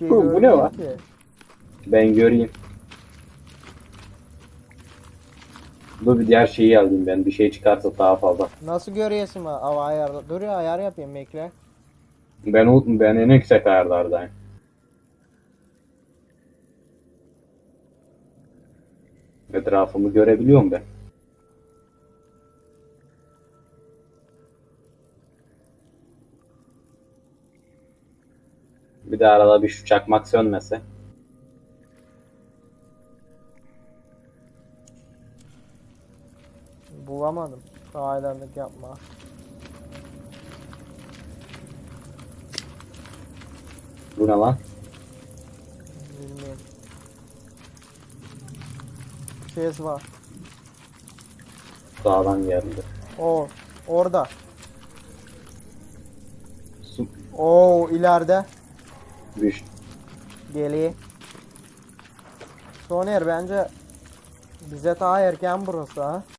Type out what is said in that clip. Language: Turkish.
şey Bu- bu ne görmüyorum var? ki. Ben göreyim. Dur bir diğer şeyi alayım ben. Bir şey çıkarsa daha fazla. Nasıl görüyorsun ha? Av ayar. Dur ya ayar yapayım bekle. Ben o- ben en yüksek ayarlardayım. Etrafımı görebiliyorum ben. Bir de arada bir şu çakmak sönmese. Bulamadım. Ayarlık yapma. Bu ne lan? Bilmiyorum. Ses var. Dağdan geldi. O orada. Su Oo ileride. Düş. Geliyor. Soner bence bize daha erken burası ha.